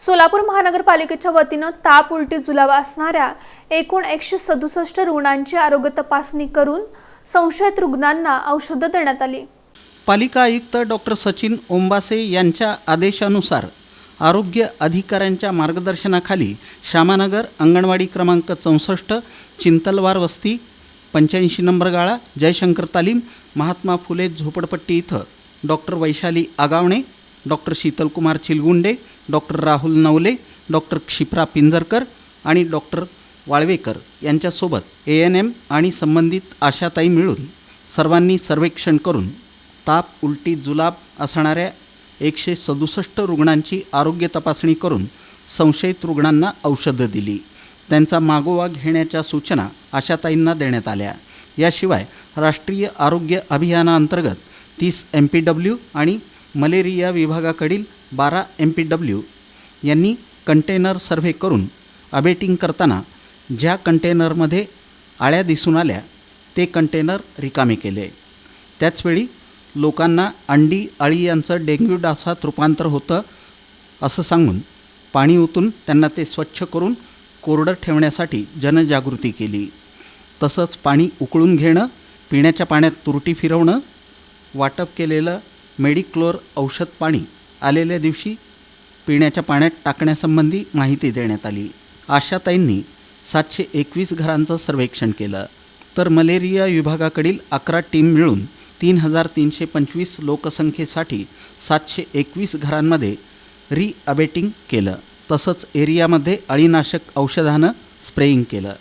सोलापूर महानगरपालिकेच्या वतीनं ताप उलटी जुलाब असणाऱ्या एकूण एकशे सदुसष्ट रुग्णांची आरोग्य तपासणी करून संशयित रुग्णांना औषधं देण्यात आली. पालिका आयुक्त डॉक्टर सचिन ओंबासे यांच्या आदेशानुसार आरोग्य अधिकाऱ्यांच्या मार्गदर्शनाखाली श्यामानगर अंगणवाडी क्रमांक चौसष्ट चिंतलवार वस्ती पंच्याऐंशी नंबर गाळा जयशंकर तालीम महात्मा फुले झोपडपट्टी इथं doctor Vaishali Agavane doctor Shitalkumar Chilgunde doctor Rahul Navale doctor Kshipra Pinjarkar आणि डॉक्टर वाळवेकर यांच्यासोबत ए एन एम आणि संबंधित आशाताई मिळून सर्वांनी सर्वेक्षण करून ताप उलटी जुलाब असणाऱ्या एकशे सदुसष्ट रुग्णांची आरोग्य तपासणी करून संशयित रुग्णांना औषधं दिली. त्यांचा मागोवा घेण्याच्या सूचना आशाताईंना देण्यात आल्या. याशिवाय राष्ट्रीय आरोग्य अभियानाअंतर्गत तीस एम पी डब्ल्यू आणि मलेरिया विभागाकडील बारा एम पी डब्ल्यू यांनी कंटेनर सर्व्हे करून अबेटिंग करताना ज्या कंटेनरमध्ये आळ्या दिसून आल्या ते कंटेनर रिकामे केले. त्याचवेळी लोकांना अंडी अळी यांचं डेंग्यू डासात रूपांतर होतं असं सांगून पाणी ओतून त्यांना ते स्वच्छ करून कोरडं ठेवण्यासाठी जनजागृती केली. तसंच पाणी उकळून घेणं पिण्याच्या पाण्यात तुरटी फिरवणं वाटप केलेलं मेडिक्लोर औषध पाणी आलेल्या दिवशी पिण्याच्या पाण्यात टाकण्यासंबंधी माहिती देण्यात आली. आशाताईंनी सातशे एकवीस घरांचं सर्वेक्षण केलं. तर मलेरिया विभागाकडील अकरा टीम मिळून तीन हजार तीनशे पंचवीस लोकसंख्येसाठी सातशे एकवीस घरांमध्ये रिअबेटिंग केलं. तसंच एरियामध्ये अळीनाशक औषधानं स्प्रेईंग केलं.